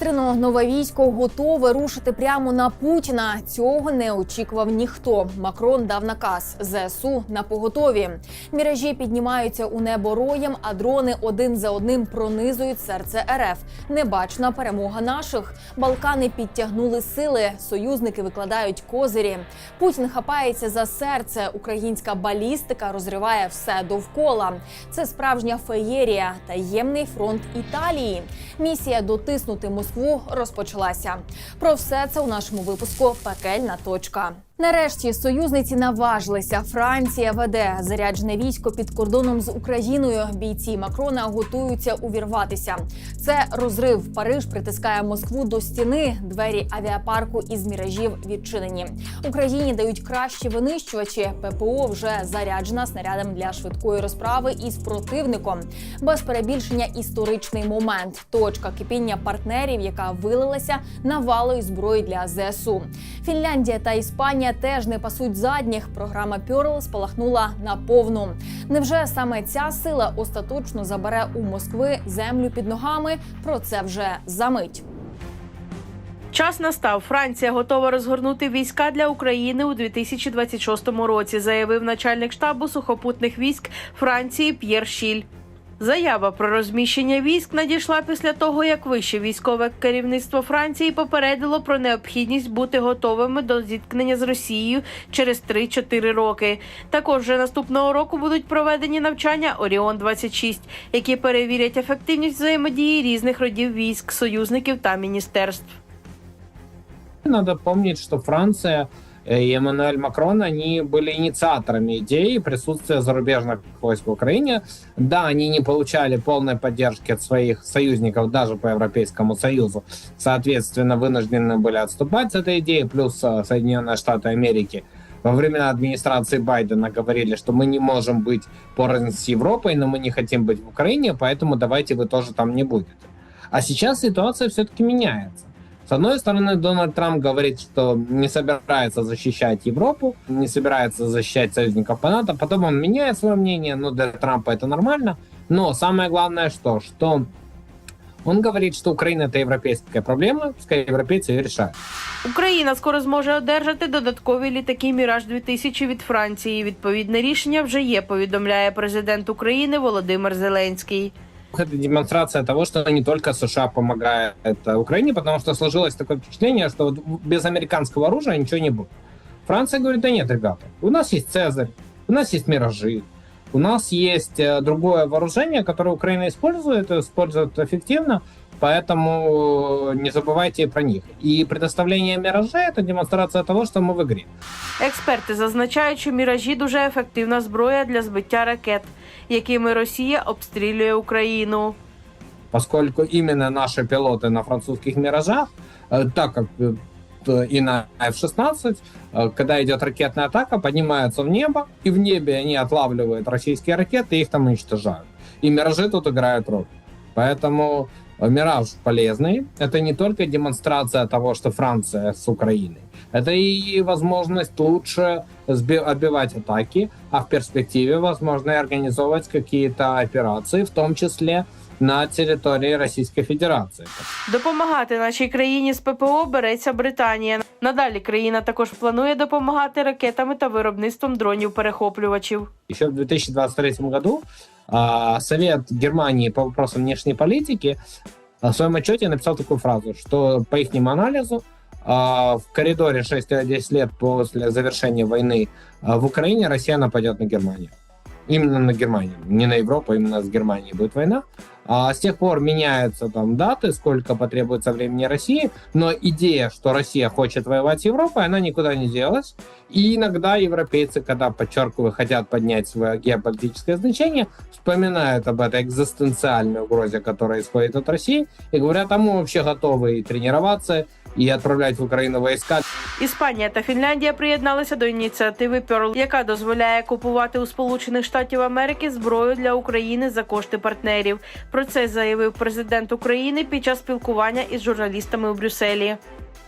Екстрено нове військо готове рушити прямо на Путіна. Цього не очікував ніхто. Макрон дав наказ ЗСУ на поготові. Міражі піднімаються у небо роєм, а дрони один за одним пронизують серце РФ. Небачна перемога наших. Балкани підтягнули сили. Союзники викладають козирі. Путін хапається за серце. Українська балістика розриває все довкола. Це справжня феєрія, таємний фронт Італії. Місія дотиснути Москву розпочалася. Про все це у нашому випуску Пекельна точка. Нарешті союзниці наважилися. Франція веде заряджене військо під кордоном з Україною. Бійці Макрона готуються увірватися. Це розрив. Париж притискає Москву до стіни. Двері авіапарку із міражів відчинені. Україні дають кращі винищувачі. ППО вже заряджена снарядом для швидкої розправи із противником. Без перебільшення історичний момент. Точка кипіння партнерів, яка вилилася навалою зброї для ЗСУ. Фінляндія та Іспанія теж не пасуть задніх. Програма Пьорл спалахнула на повну. Невже саме ця сила остаточно забере у Москви землю під ногами? Про це вже за мить. Час настав. Франція готова розгорнути війська для України у 2026 році, заявив начальник штабу сухопутних військ Франції П'єр Шіль. Заява про розміщення військ надійшла після того, як вище військове керівництво Франції попередило про необхідність бути готовими до зіткнення з Росією через 3-4 роки. Також вже наступного року будуть проведені навчання Оріон 26 які перевірять ефективність взаємодії різних родів військ, союзників та міністерств. Надо помнить, что Франция и Эммануэль Макрон, они были инициаторами идеи присутствия зарубежных войск в Украине. Да, они не получали полной поддержки от своих союзников даже по Европейскому Союзу. Соответственно, вынуждены были отступать с этой идеи, плюс э, Соединенные Штаты Америки во времена администрации Байдена говорили, что мы не можем быть порознь с Европой, но мы не хотим быть в Украине, поэтому давайте вы тоже там не будете. А сейчас ситуация все-таки меняется. С одной стороны, Дональд Трамп говорит, что не собирается защищать Европу, не собирается защищать союзников по НАТО. Потом он меняет свое мнение, но для Трампа это нормально. Но самое главное, что, что он говорит, что Украина это европейская проблема, пускай европейцы ее решают. Україна скоро зможе одержати додаткові літаки Міраж 2000 від Франції. Відповідне рішення вже є. Повідомляє президент України Володимир Зеленський. Это демонстрация того, что не только США помогает э, Украине, потому что сложилось такое впечатление, что вот без американского оружия ничего не будет. Франция говорит, да нет, ребята, у нас есть Цезарь, у нас есть Миражи, у нас есть э, другое вооружение, которое Украина использует, и использует эффективно, поэтому не забывайте про них. И предоставление Миражей – это демонстрация того, что мы в игре. Експерти зазначають, що міражі дуже ефективна зброя для збиття ракет, якими Росія обстрілює Україну. поскольку именно наши пилоты на французских «Миражах», э, так как э, т- и на F-16, э, когда идет ракетная атака, поднимаются в небо, и в небе они отлавливают российские ракеты и их там уничтожают. И «Миражи» тут играют роль. Поэтому э, «Мираж» полезный. Это не только демонстрация того, что Франция с Украиной. Это и возможность лучше отбивать атаки, а в перспективе, возможно, и организовывать какие-то операции, в том числе на території Російської Федерації. Допомагати нашій країні з ППО береться Британія. Надалі країна також планує допомагати ракетами та виробництвом дронів-перехоплювачів. Еще в 2023 году а, Совет Германии по вопросам внешней политики а, в своем отчете написал такую фразу, что по их анализу а, в коридоре 6-10 лет после завершения войны в Украине Россия нападет на Германию. Именно на Германию, не на Европу, именно с Германией будет война. А с тех пор меняются там даты, сколько потребуется времени России, но идея, что Россия хочет воевать с Европой, она никуда не делась. И иногда европейцы, когда, подчеркиваю, хотят поднять свое геополитическое значение, вспоминают об этой экзистенциальной угрозе, которая исходит от России, и говорят, а мы вообще готовы и тренироваться, и отправлять в Україну війська. Іспанія та Фінляндія приєдналися до ініціативи Pearl, яка дозволяє купувати у Сполучених Штатів Америки зброю для України за кошти партнерів. Про це заявив президент України під час спілкування із журналістами у Брюсселі.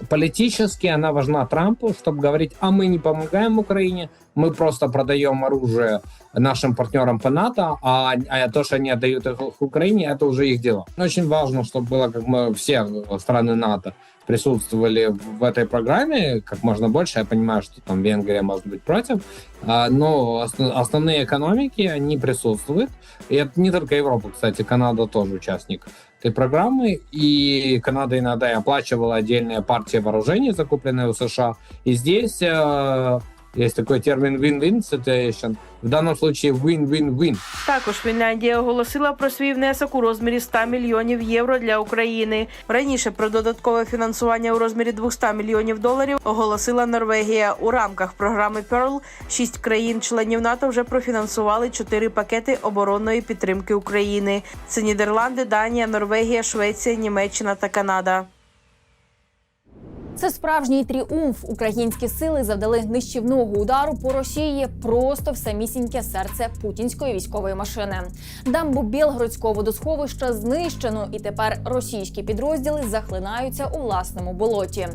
Политически она важна Трампу, чтобы говорить, а мы не помогаем Украине, мы просто продаем оружие нашим партнерам по НАТО, а, а то, что они отдают их Украине, это уже их дело. Очень важно, чтобы было, как мы все страны НАТО присутствовали в этой программе как можно больше. Я понимаю, что там Венгрия может быть против, а, но основ- основные экономики, они присутствуют. И это не только Европа, кстати, Канада тоже участник этой программы. И Канада иногда и оплачивала отдельные партии вооружений, закупленные у США. И здесь э, есть такой термин win-win situation. В данном случае win-win-win. Також Фінляндія оголосила про свій внесок у розмірі 100 мільйонів євро для України. Раніше про додаткове фінансування у розмірі 200 мільйонів доларів оголосила Норвегія. У рамках програми Pearl шість країн-членів НАТО вже профінансували чотири пакети оборонної підтримки України. Це Нідерланди, Данія, Норвегія, Швеція, Німеччина та Канада. Це справжній тріумф. Українські сили завдали нищівного удару по Росії просто в самісіньке серце путінської військової машини. Дамбу Білгородського водосховища знищено, і тепер російські підрозділи захлинаються у власному болоті.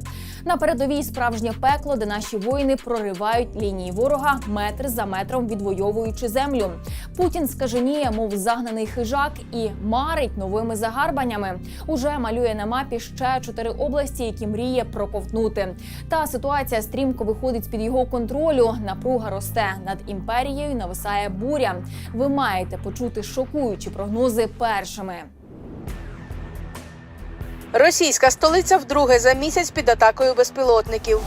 На передовій справжнє пекло, де наші воїни проривають лінії ворога метр за метром, відвоюючи землю. Путін скаженіє, мов загнаний хижак, і марить новими загарбаннями. Уже малює на мапі ще чотири області, які мріє проковтнути. Та ситуація стрімко виходить з під його контролю. Напруга росте над імперією. Нависає буря. Ви маєте почути шокуючі прогнози першими. Російська столиця вдруге за місяць під атакою безпілотників.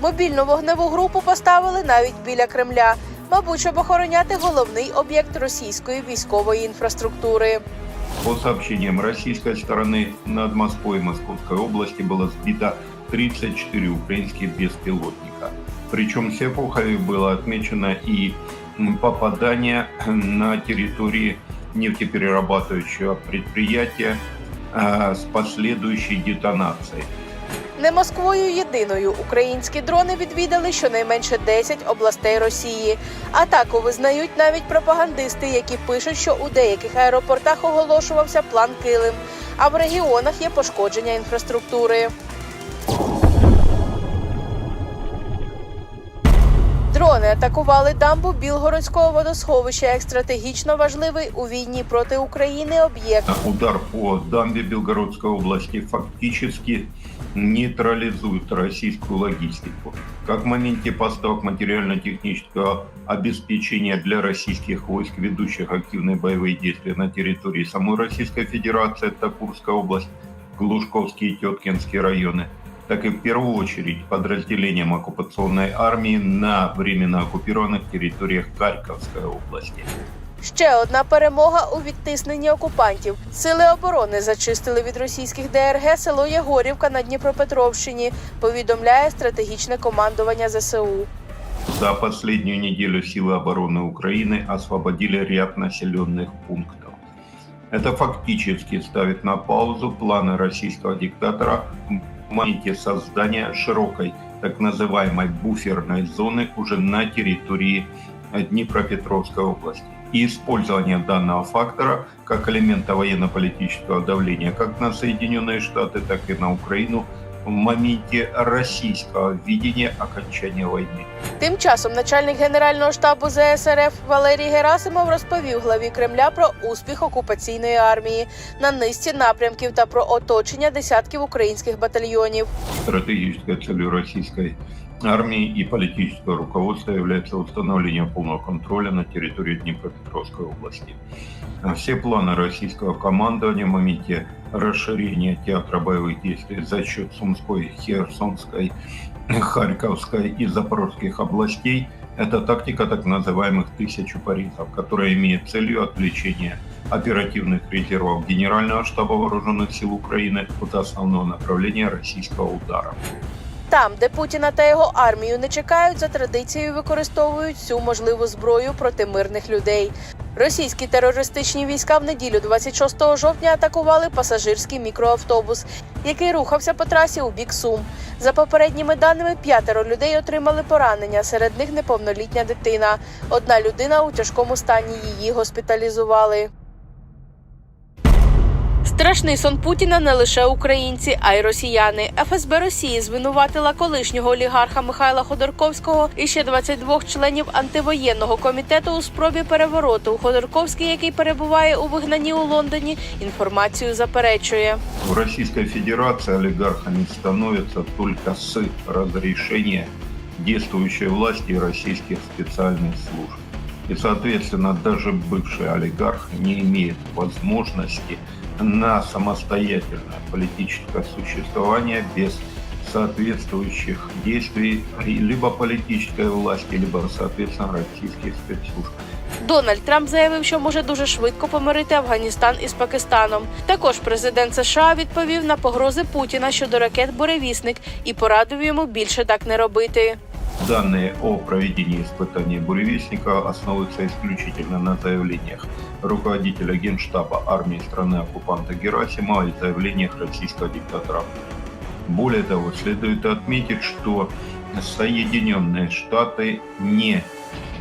Мобільну вогневу групу поставили навіть біля Кремля, мабуть, щоб охороняти головний об'єкт російської військової інфраструктури. По сообщениям российской стороны, над Москвой и Московской области было сбито 34 украинских беспилотника. Причем с эпохой было отмечено и попадание на территории нефтеперерабатывающего предприятия а, с последующей детонацией. Не Москвою єдиною українські дрони відвідали щонайменше 10 областей Росії. Атаку визнають навіть пропагандисти, які пишуть, що у деяких аеропортах оголошувався план Килим, а в регіонах є пошкодження інфраструктури. Дрони атакували дамбу Білгородського водосховища як стратегічно важливий у війні проти України об'єкт. Удар по дамбе Белгородской области фактически нейтрализует российскую логистику. Как в моменте поставок материально-технического обеспечения для российских войск, ведущих активные боевые действия на территории самой Российской Федерации, это Курская область, Глушковские и Теткинские районы, так и в первую очередь подразделениям оккупационной армии на временно оккупированных территориях Харьковской области. Ще одна перемога у відтисненні окупантів. Сили оборони зачистили від російських ДРГ село Єгорівка на Дніпропетровщині. Повідомляє стратегічне командування ЗСУ. За последнюю неделю силы обороны Украины освободили ряд населенных пунктов. Это фактически ставит на паузу планы российского диктатора в моменте создания широкой так называемой буферной зоны уже на территории э, Днепропетровской области. И использование данного фактора как элемента военно-политического давления как на Соединенные Штаты, так и на Украину в моменте российского видения окончания войны. Тим часом начальник генерального штабу ЗСРФ Валерій Герасимов розповів главі Кремля про успіх окупаційної армії на низці напрямків та про оточення десятків українських батальйонів. Стратегической целью российской армии и политического руководства является установление полного контроля на территории Днепропетровской области. А Все планы российского командования в моменте расширения театра боевых действий за счет Сумской, Херсонской, Харьковской и Запорожских областей – это тактика так называемых «тысячу порезов», которая имеет целью отвлечения оперативных резервов Генерального штаба Вооруженных сил Украины от основного направления российского удара. Там, де Путіна та його армію не чекають, за традицією використовують всю можливу зброю проти мирних людей. Російські терористичні війська в неділю 26 жовтня атакували пасажирський мікроавтобус, який рухався по трасі у бік Сум. За попередніми даними, п'ятеро людей отримали поранення. Серед них неповнолітня дитина. Одна людина у тяжкому стані її госпіталізували. Страшний сон Путіна не лише українці, а й росіяни. ФСБ Росії звинуватила колишнього олігарха Михайла Ходорковського і ще 22 членів антивоєнного комітету у спробі перевороту. Ходорковський, який перебуває у вигнанні у Лондоні, інформацію заперечує. В Российской Федерации олигархами становятся только с разрешения действующей власти и российских специальных служб. И, соответственно, даже бывший олигарх не имеет возможности на самостоятельное политическое существование без соответствующих действий либо политической власти, либо, соответственно, российских спецслужб. Дональд Трамп заявив, що може дуже швидко помирити Афганістан із Пакистаном. Також президент США відповів на погрози Путіна щодо ракет Буревісник і порадив йому більше так не робити. Данные о проведении испытаний буревестника основываются исключительно на заявлениях руководителя генштаба армии страны-оккупанта Герасимова и заявлениях российского диктатора. Более того, следует отметить, что Соединенные Штаты не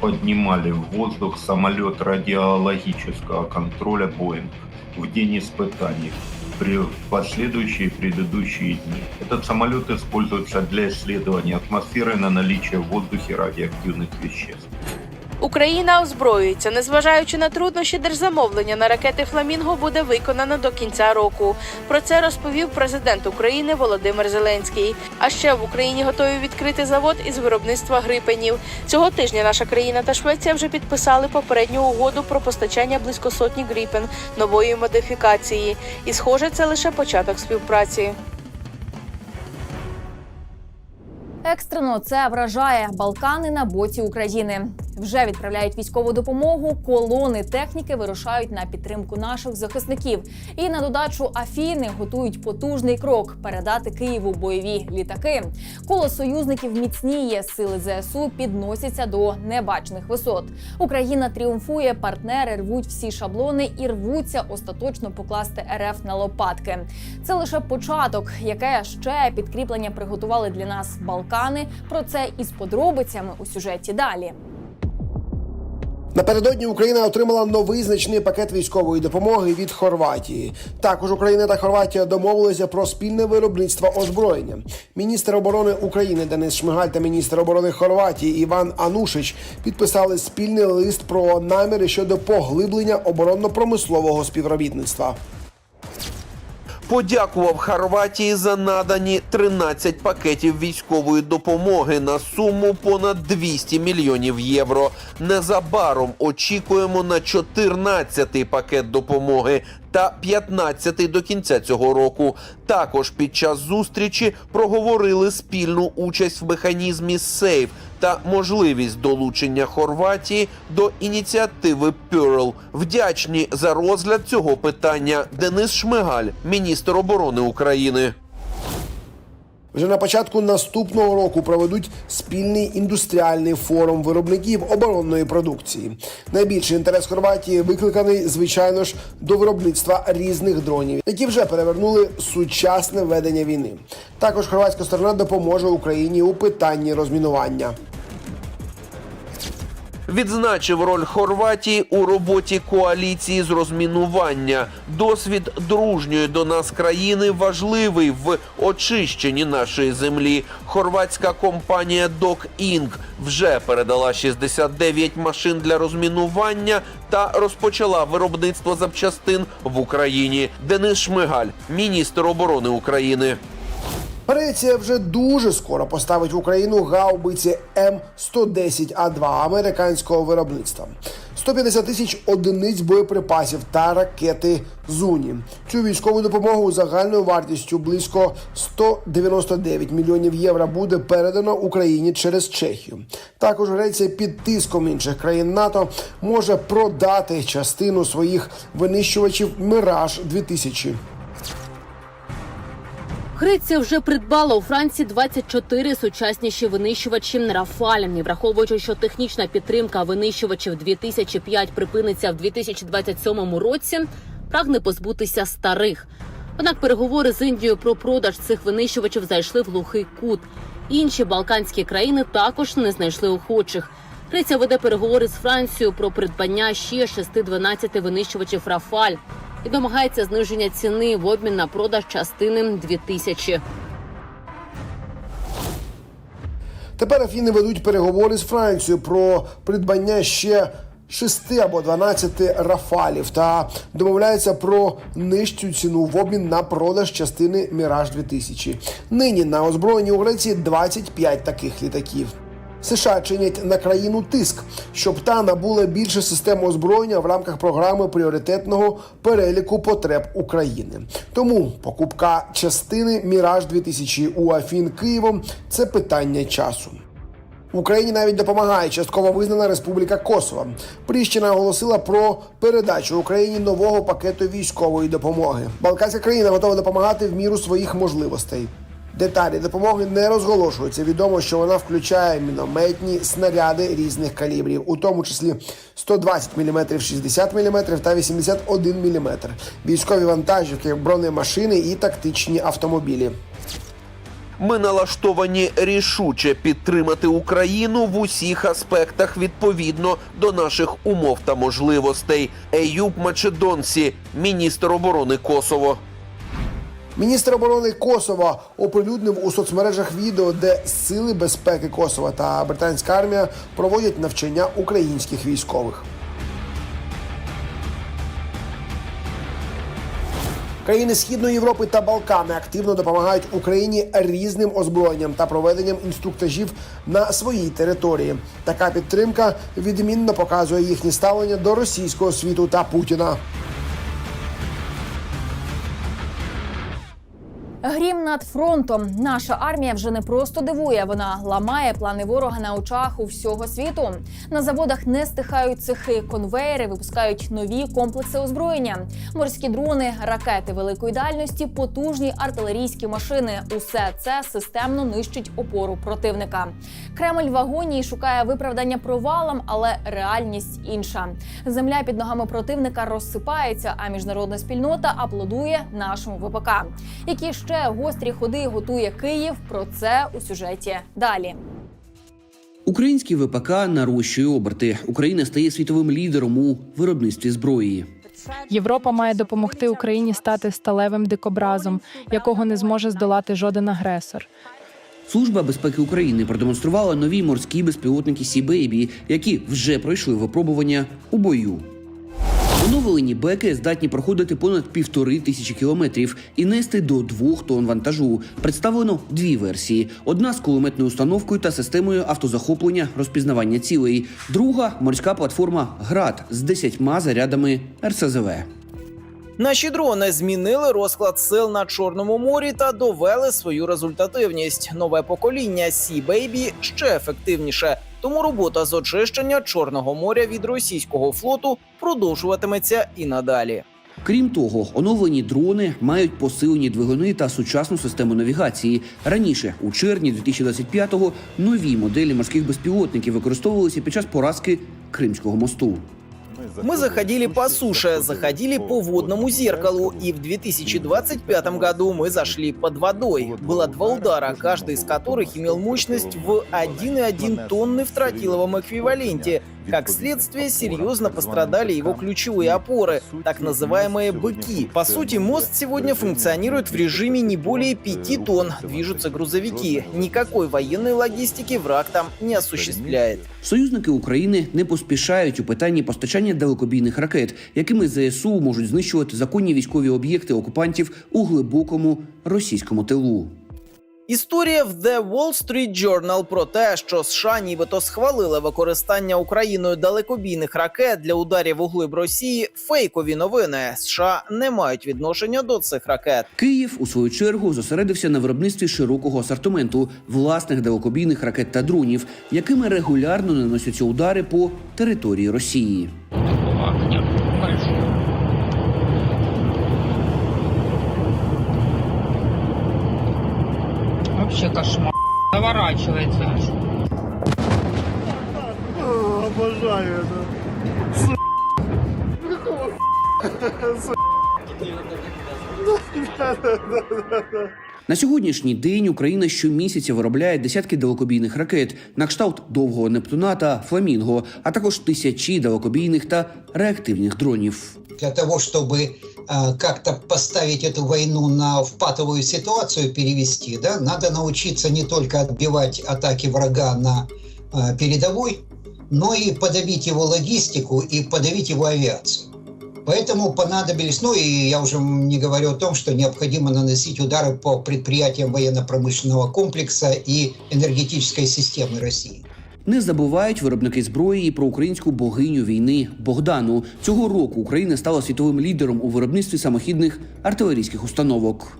поднимали в воздух самолет радиологического контроля Боинг в день испытаний при последующие предыдущие дни. Этот самолет используется для исследования атмосферы на наличие в воздухе радиоактивных веществ. Україна озброюється, незважаючи на труднощі, держзамовлення на ракети Фламінго буде виконано до кінця року. Про це розповів президент України Володимир Зеленський. А ще в Україні готові відкрити завод із виробництва грипенів. Цього тижня наша країна та Швеція вже підписали попередню угоду про постачання близько сотні гріпен нової модифікації. І схоже, це лише початок співпраці. Екстрено це вражає Балкани на боці України. Вже відправляють військову допомогу. Колони техніки вирушають на підтримку наших захисників. І на додачу Афіни готують потужний крок передати Києву бойові літаки. Коло союзників міцніє. Сили ЗСУ підносяться до небачених висот. Україна тріумфує, партнери рвуть всі шаблони і рвуться остаточно покласти РФ на лопатки. Це лише початок, яке ще підкріплення приготували для нас Балкани. Про це із подробицями у сюжеті далі. Напередодні Україна отримала новий значний пакет військової допомоги від Хорватії. Також Україна та Хорватія домовилися про спільне виробництво озброєння. Міністр оборони України Денис Шмигаль та міністр оборони Хорватії Іван Анушич підписали спільний лист про наміри щодо поглиблення оборонно-промислового співробітництва. Подякував Хорватії за надані 13 пакетів військової допомоги на суму понад 200 мільйонів євро. Незабаром очікуємо на 14-й пакет допомоги та 15-й до кінця цього року. Також під час зустрічі проговорили спільну участь в механізмі СЕЙФ та можливість долучення Хорватії до ініціативи Pearl. Вдячні за розгляд цього питання Денис Шмигаль, міністр оборони України. Вже на початку наступного року проведуть спільний індустріальний форум виробників оборонної продукції. Найбільший інтерес Хорватії викликаний, звичайно ж, до виробництва різних дронів, які вже перевернули сучасне ведення війни. Також хорватська сторона допоможе Україні у питанні розмінування. Відзначив роль Хорватії у роботі коаліції з розмінування. Досвід дружньої до нас країни важливий в очищенні нашої землі. Хорватська компанія Док Інк вже передала 69 машин для розмінування та розпочала виробництво запчастин в Україні. Денис Шмигаль, міністр оборони України. Греція вже дуже скоро поставить в Україну гаубиці М110А2 американського виробництва. 150 тисяч одиниць боєприпасів та ракети Зуні. Цю військову допомогу загальною вартістю близько 199 мільйонів євро буде передано Україні через Чехію. Також Греція під тиском інших країн НАТО може продати частину своїх винищувачів Мираж 2000 Греція вже придбала у Франції 24 сучасніші винищувачі Рафаль. І враховуючи, що технічна підтримка винищувачів 2005 припиниться в 2027 році, прагне позбутися старих. Однак переговори з Індією про продаж цих винищувачів зайшли в глухий кут. Інші балканські країни також не знайшли охочих. Греція веде переговори з Францією про придбання ще 6-12 винищувачів Рафаль. І домагається зниження ціни в обмін на продаж частини 2000. Тепер Афіни ведуть переговори з Францією про придбання ще 6 або 12 рафалів та домовляються про нижчу ціну в обмін на продаж частини Міраж 2000 Нині на озброєнні у Греції 25 таких літаків. США чинять на країну тиск, щоб та набула більше систем озброєння в рамках програми пріоритетного переліку потреб України. Тому покупка частини Міраж 2000 у Афін Києвом це питання часу. Україні навіть допомагає частково визнана Республіка Косово. Пріщина оголосила про передачу Україні нового пакету військової допомоги. Балканська країна готова допомагати в міру своїх можливостей. Деталі допомоги не розголошуються. Відомо, що вона включає мінометні снаряди різних калібрів, у тому числі 120 мм, 60 мм та 81 мм, військові вантажівки, бронемашини і тактичні автомобілі. Ми налаштовані рішуче підтримати Україну в усіх аспектах відповідно до наших умов та можливостей. Еюб Мачедонсі, міністр оборони Косово. Міністр оборони Косова оприлюднив у соцмережах відео, де сили безпеки Косова та британська армія проводять навчання українських військових. Країни Східної Європи та Балкани активно допомагають Україні різним озброєнням та проведенням інструктажів на своїй території. Така підтримка відмінно показує їхнє ставлення до російського світу та Путіна. Над фронтом. Наша армія вже не просто дивує, вона ламає плани ворога на очах у всього світу. На заводах не стихають цехи, конвейери випускають нові комплекси озброєння, морські дрони, ракети великої дальності, потужні артилерійські машини. Усе це системно нищить опору противника. Кремль в агонії шукає виправдання провалам, але реальність інша. Земля під ногами противника розсипається, а міжнародна спільнота аплодує нашому ВПК. Які ще гострі ходи готує Київ? Про це у сюжеті далі. Український ВПК нарощує оберти. Україна стає світовим лідером у виробництві зброї. Європа має допомогти Україні стати сталевим дикобразом, якого не зможе здолати жоден агресор. Служба безпеки України продемонструвала нові морські безпілотники Сі Бейбі, які вже пройшли випробування у бою. Оновлені беки здатні проходити понад півтори тисячі кілометрів і нести до двох тонн вантажу. Представлено дві версії: одна з кулеметною установкою та системою автозахоплення розпізнавання цілей. Друга морська платформа ГРАД з десятьма зарядами РСЗВ. Наші дрони змінили розклад сил на Чорному морі та довели свою результативність. Нове покоління Sea Baby ще ефективніше. Тому робота з очищення Чорного моря від російського флоту продовжуватиметься і надалі. Крім того, оновлені дрони мають посилені двигуни та сучасну систему навігації. Раніше, у червні 2025-го, нові моделі морських безпілотників використовувалися під час поразки Кримського мосту. Мы заходили по суше, заходили по водному зеркалу, и в 2025 году мы зашли под водой. Было два удара, каждый из которых имел мощность в 1,1 тонны в тротиловом эквиваленте. Как следствие, серьезно пострадали его ключевые опоры, так называемые «быки». По сути, мост сегодня функционирует в режиме не более 5 тонн. Движутся грузовики. Никакой военной логистики враг там не осуществляет. Союзники України не поспішають у питанні постачання далекобійних ракет, якими ЗСУ можуть знищувати законні військові об'єкти окупантів у глибокому російському тилу. Історія в The Wall Street Journal про те, що США нібито схвалили використання Україною далекобійних ракет для ударів у глиб Росії. Фейкові новини США не мають відношення до цих ракет. Київ у свою чергу зосередився на виробництві широкого асортименту власних далекобійних ракет та дронів, якими регулярно наносяться удари по території Росії. Вообще кошмар. Заворачивается. Аж. На сьогоднішній день Україна щомісяця виробляє десятки далекобійних ракет на кшталт довгого Нептуна та Фламінго, а також тисячі далекобійних та реактивних дронів. для того, чтобы э, как-то поставить эту войну на в патовую ситуацию, перевести, да, надо научиться не только отбивать атаки врага на э, передовой, но и подавить его логистику и подавить его авиацию. Поэтому понадобились, ну и я уже не говорю о том, что необходимо наносить удары по предприятиям военно-промышленного комплекса и энергетической системы России. Не забувають виробники зброї і про українську богиню війни Богдану. Цього року Україна стала світовим лідером у виробництві самохідних артилерійських установок.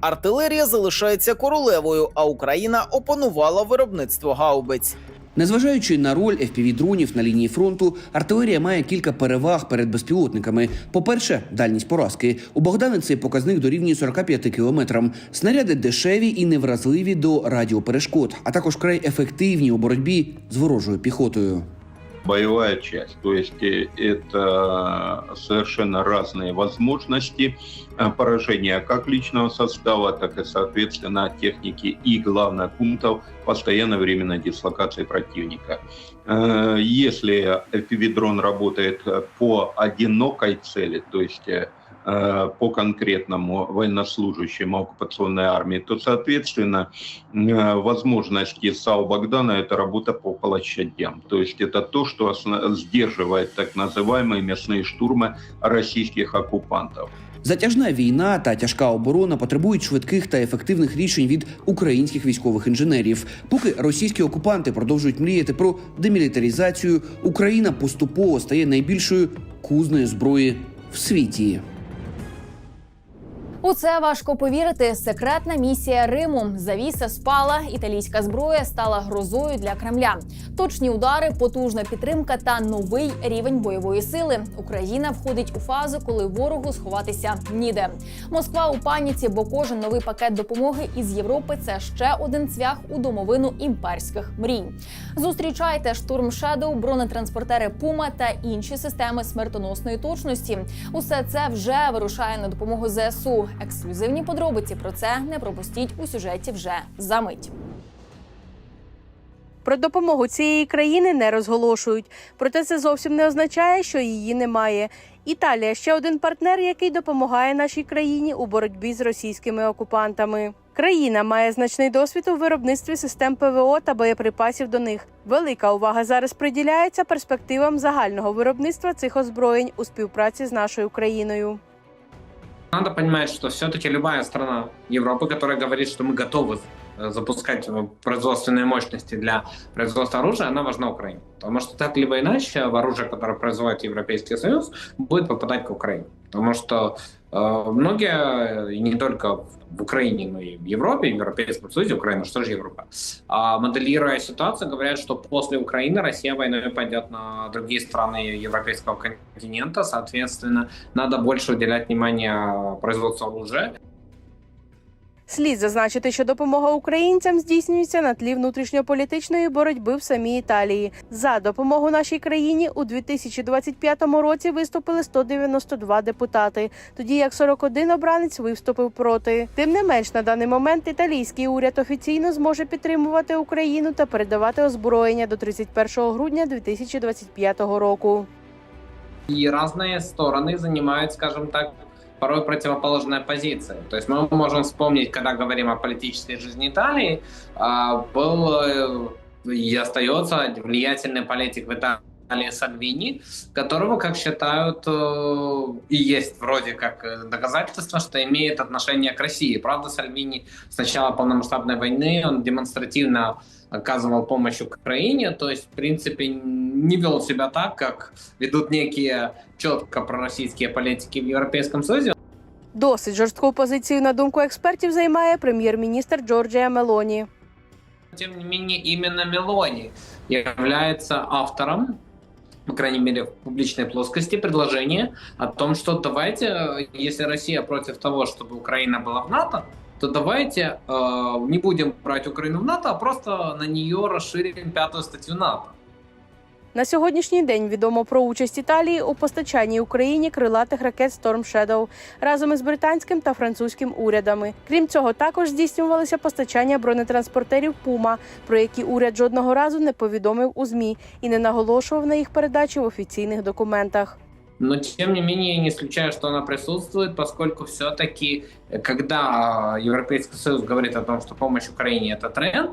Артилерія залишається королевою, а Україна опанувала виробництво гаубиць. Незважаючи на роль FPV-дронів на лінії фронту, артилерія має кілька переваг перед безпілотниками. По-перше, дальність поразки. У Богдана цей показник дорівнює 45 кілометрам. Снаряди дешеві і невразливі до радіоперешкод, а також край ефективні у боротьбі з ворожою піхотою. Боевая часть. То есть э, это совершенно разные возможности э, поражения как личного состава, так и, соответственно, техники и, главное, пунктов постоянной временной дислокации противника. Э, Если FPV-дрон работает по одинокой цели, то есть по конкретному военнослужащему оккупационной армии, то, соответственно, э, возможности САУ Богдана – это работа по площадям. То есть это то, что осно- сдерживает так называемые мясные штурмы российских оккупантов. Затяжна війна та тяжка оборона потребують швидких та ефективних рішень від українських військових інженерів. Поки російські окупанти продовжують мріяти про демілітаризацію, Україна поступово стає найбільшою кузнею зброї в світі. У це важко повірити. Секретна місія Риму. Завіса спала. Італійська зброя стала грозою для Кремля. Точні удари, потужна підтримка та новий рівень бойової сили. Україна входить у фазу, коли ворогу сховатися ніде. Москва у паніці, бо кожен новий пакет допомоги із Європи це ще один цвях у домовину імперських мрій. Зустрічайте штурм Shadow, бронетранспортери Пума та інші системи смертоносної точності. Усе це вже вирушає на допомогу ЗСУ. Ексклюзивні подробиці про це не пропустіть у сюжеті вже за мить. Про допомогу цієї країни не розголошують. Проте це зовсім не означає, що її немає. Італія ще один партнер, який допомагає нашій країні у боротьбі з російськими окупантами. Країна має значний досвід у виробництві систем ПВО та боєприпасів до них. Велика увага зараз приділяється перспективам загального виробництва цих озброєнь у співпраці з нашою країною. Надо понимать, что все-таки любая страна Европы, которая говорит, что мы готовы э, запускать э, производственные мощности для производства оружия, она важна Украине. Потому что так либо иначе оружие, которое производит Европейский Союз, будет попадать к Украине. Потому что многие, и не только в Украине, но и в Европе, в Европейском Союзе, Украина, что же Европа, а, моделируя ситуацию, говорят, что после Украины Россия войной пойдет на другие страны европейского континента, соответственно, надо больше уделять внимание производству оружия. Слід зазначити, що допомога українцям здійснюється на тлі внутрішньополітичної боротьби в самій Італії. За допомогу нашій країні у 2025 році виступили 192 депутати, тоді як 41 обранець виступив проти. Тим не менш, на даний момент італійський уряд офіційно зможе підтримувати Україну та передавати озброєння до 31 грудня 2025 року. И разные стороны занимают, скажем так, порой противоположные позиции. То есть мы можем вспомнить, когда говорим о политической жизни Италии, а, был э, и остается влиятельный политик в Италии Сальвини, которого, как считают, э, и есть вроде как э, доказательство, что имеет отношение к России. Правда, Сальвини с начала полномасштабной войны он демонстративно оказывал помощь Украине, то есть, в принципе, не вел себя так, как ведут некие четко пророссийские политики в Европейском Союзе. Досить жорстку позицію, на думку експертів, займає прем'єр-міністр Джорджія Мелоні. Тем не менее, именно Мелони является автором, по крайней мере, в публичной плоскости, предложения о том, что давайте, если Россия против того, чтобы Украина была в НАТО, то давайте э, не будем брать Украину в НАТО, а просто на нее расширим пятую статью НАТО. На сьогоднішній день відомо про участь Італії у постачанні Україні крилатих ракет Storm Shadow разом із британським та французьким урядами. Крім цього, також здійснювалися постачання бронетранспортерів Пума, про які уряд жодного разу не повідомив у змі і не наголошував на їх передачі в офіційних документах. Но, тем не менее, я не исключаю, что она присутствует, поскольку все-таки, когда Европейский Союз говорит о том, что помощь Украине – это тренд,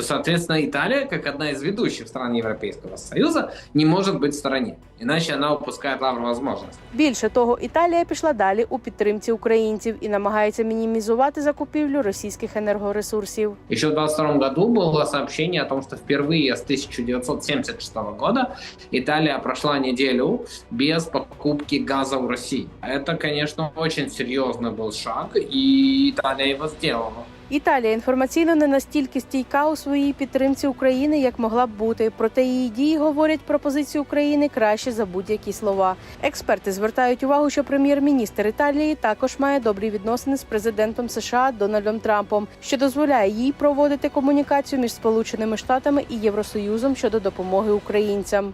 то, соответственно, Италия, как одна из ведущих стран Европейского Союза, не может быть в стороне. Иначе она упускает лавр возможность. Більше того, Італія пішла далі у підтримці українців і намагається мінімізувати закупівлю російських енергоресурсів. Еще в 22 году было сообщение о том, что впервые с 1976 года Италия прошла неделю без покупки газа в России. Это, конечно, очень серьезный был шаг, и Италия его сделала. Італія інформаційно не настільки стійка у своїй підтримці України, як могла б бути. Проте її дії говорять про позицію України краще за будь-які слова. Експерти звертають увагу, що прем'єр-міністр Італії також має добрі відносини з президентом США Дональдом Трампом, що дозволяє їй проводити комунікацію між Сполученими Штатами і Євросоюзом щодо допомоги українцям.